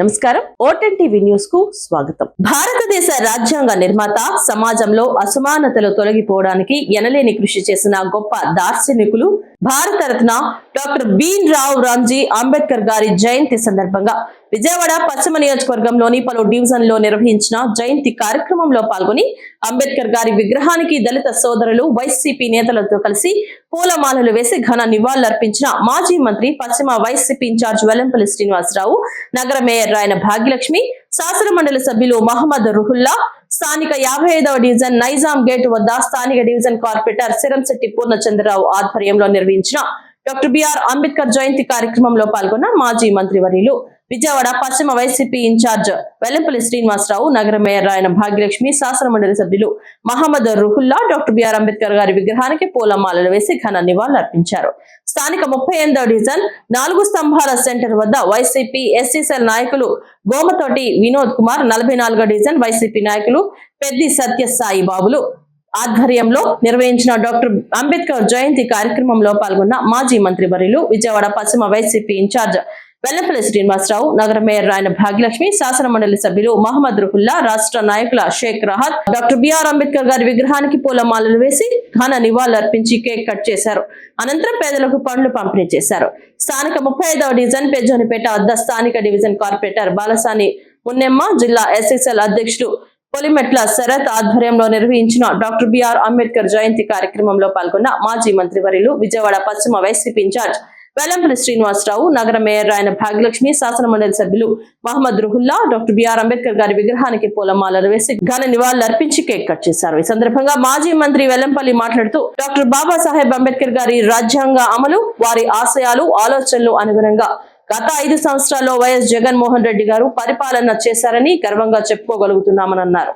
నమస్కారం. ఓటెన్ టీవీ న్యూస్కు స్వాగతం. భారతదేశ రాజ్యాంగ నిర్మాత సమాజంలో అసమానతలు తొలగిపోవడానికి ఎనలేని కృషి చేసిన గొప్ప దార్శనికులు భారతరత్న డాక్టర్ బీన్ రావ్ రామ్జీ అంబేద్కర్ గారి జయంతి సందర్భంగా విజయవాడ పశ్చిమ నియోజకవర్గంలోని పలు డివిజన్లో నిర్వహించిన జయంతి కార్యక్రమంలో పాల్గొని అంబేద్కర్ గారి విగ్రహానికి దళిత సోదరులు వైసీపీ నేతలతో కలిసి పూలమాలలు వేసి ఘన నివాళులర్పించిన మాజీ మంత్రి పశ్చిమ వైసీపీ ఇన్ఛార్జ్ వెల్లంపల్లి శ్రీనివాసరావు నగర మేయర్ రాయన భాగ్యలక్ష్మి శాసనమండలి సభ్యులు మహమ్మద్ రుహుల్లా స్థానిక యాభై ఐదవ డివిజన్ నైజాం గేట్ వద్ద స్థానిక డివిజన్ కార్పొరేటర్ సిరంశెట్టి పూర్ణచంద్రరావు ఆధ్వర్యంలో నిర్వహించిన డాక్టర్ బిఆర్ అంబేద్కర్ జయంతి కార్యక్రమంలో పాల్గొన్న మాజీ మంత్రి వర్యులు విజయవాడ పశ్చిమ వైసీపీ ఇన్ఛార్జ్ వెల్లంపల్లి శ్రీనివాసరావు నగర మేయర్ రాయన భాగ్యలక్ష్మి శాసన మండలి సభ్యులు మహమ్మద్ రుహుల్లా డాక్టర్ బిఆర్ అంబేద్కర్ గారి విగ్రహానికి పూలమాలలు వేసి ఘన నివాళులర్పించారు. స్థానిక ముప్పై ఎనిమిదవ డివిజన్ నాలుగు స్తంభాల సెంటర్ వద్ద వైసీపీ ఎస్సీసీఎల్ నాయకులు గోమతోటి వినోద్ కుమార్ నలభై నాలుగో డివిజన్ వైసీపీ నాయకులు పెద్ది సత్యసాయి బాబులు. ఆధ్వర్యంలో నిర్వహించిన డాక్టర్ అంబేద్కర్ జయంతి కార్యక్రమంలో పాల్గొన్న మాజీ మంత్రి వర్యులు విజయవాడ పశ్చిమ వైసీపీ ఇన్ఛార్జ్ వెల్లంపల్లి శ్రీనివాసరావు నగర మేయర్ రాయన భాగ్యలక్ష్మి శాసన మండలి సభ్యులు మహమ్మద్ రుహుల్లా రాష్ట్ర నాయకుల షేక్ రహత్ డాక్టర్ బిఆర్ అంబేద్కర్ గారి విగ్రహానికి పూలమాలలు వేసి ఘన నివాళులర్పించి కేక్ కట్ చేశారు. అనంతరం పేదలకు పండ్లు పంపిణీ చేశారు. స్థానిక ముప్పై ఐదవ డివిజన్ పెజ్జోనిపేట వద్ద స్థానిక డివిజన్ కార్పొరేటర్ బాలసాని మున్నెమ్మ జిల్లా ఎస్ఎస్ఎల్ అధ్యక్షుడు పొలిమెట్ల శరత్ ఆధ్వర్యంలో నిర్వహించిన డాక్టర్ బిఆర్ అంబేద్కర్ జయంతి కార్యక్రమంలో పాల్గొన్న మాజీ మంత్రి వర్యులు విజయవాడ పశ్చిమ వైసీపీ ఇన్ఛార్జ్ వెల్లంపల్లి శ్రీనివాసరావు నగర మేయర్ ఆయన భాగ్యలక్ష్మి శాసన మండలి సభ్యులు మహమ్మద్ రుహుల్లా డాక్టర్ బిఆర్ అంబేద్కర్ గారి విగ్రహానికి పూలమాలలు వేసి ఘన నివాళులు అర్పించి కేక్ కట్ చేశారు. ఈ సందర్భంగా మాజీ మంత్రి వెల్లంపల్లి మాట్లాడుతూ డాక్టర్ బాబాసాహెబ్ అంబేద్కర్ గారి రాజ్యాంగ అమలు వారి ఆశయాలు ఆలోచనలు అనుగుణంగా గత ఐదు సంవత్సరాల్లో వైఎస్ జగన్మోహన్ రెడ్డి గారు పరిపాలన చేశారని గర్వంగా చెప్పుకోగలుగుతున్నామని అన్నారు.